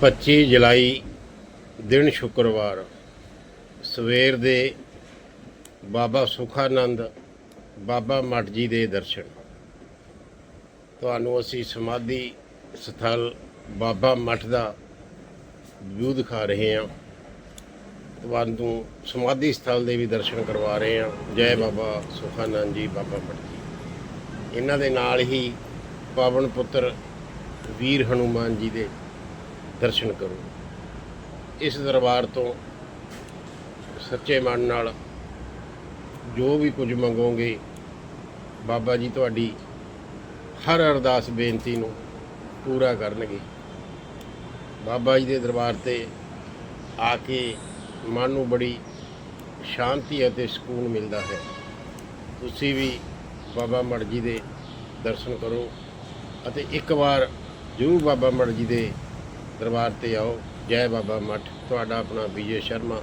25 ਜੁਲਾਈ, ਦਿਨ ਸ਼ੁੱਕਰਵਾਰ। ਸਵੇਰ ਦੇ ਬਾਬਾ ਸੁਖਾਨੰਦ, ਬਾਬਾ ਮੱਠ ਜੀ ਦੇ ਦਰਸ਼ਨ। ਤੁਹਾਨੂੰ ਅਸੀਂ ਸਮਾਧੀ ਸਥਲ ਬਾਬਾ ਮੱਠ ਦਾ ਵਿਊ ਦਿਖਾ ਰਹੇ ਹਾਂ। ਤੁਹਾਨੂੰ ਸਮਾਧੀ ਸਥਲ ਦੇ ਵੀ ਦਰਸ਼ਨ ਕਰਵਾ ਰਹੇ ਹਾਂ। ਜੈ ਬਾਬਾ ਸੁਖਾਨੰਦ ਜੀ, ਬਾਬਾ ਮੱਠ ਜੀ। ਇਹਨਾਂ ਦੇ ਨਾਲ ਹੀ ਪਾਵਨ ਪੁੱਤਰ ਵੀਰ ਹਨੂਮਾਨ ਜੀ ਦੇ ਦਰਸ਼ਨ ਕਰੋ। ਇਸ ਦਰਬਾਰ ਤੋਂ ਸੱਚੇ ਮਨ ਨਾਲ ਜੋ ਵੀ ਕੁਝ ਮੰਗੋਗੇ, ਬਾਬਾ ਜੀ ਤੁਹਾਡੀ ਹਰ ਅਰਦਾਸ ਬੇਨਤੀ ਨੂੰ ਪੂਰਾ ਕਰਨਗੇ। ਬਾਬਾ ਜੀ ਦੇ ਦਰਬਾਰ ਤੇ ਆ ਕੇ ਮਨ ਨੂੰ ਬੜੀ ਸ਼ਾਂਤੀ ਅਤੇ ਸਕੂਨ ਮਿਲਦਾ ਹੈ। ਤੁਸੀਂ ਵੀ ਬਾਬਾ ਮੜ ਜੀ ਦੇ ਦਰਸ਼ਨ ਕਰੋ ਅਤੇ ਇੱਕ ਵਾਰ ਜ਼ਰੂਰ ਬਾਬਾ ਮੜ ਜੀ ਦੇ ਦਰਬਾਰ ਤੇ ਆਓ। ਜੈ ਬਾਬਾ ਮੱਠ। ਤੁਹਾਡਾ ਆਪਣਾ ਵਿਜੇ ਸ਼ਰਮਾ।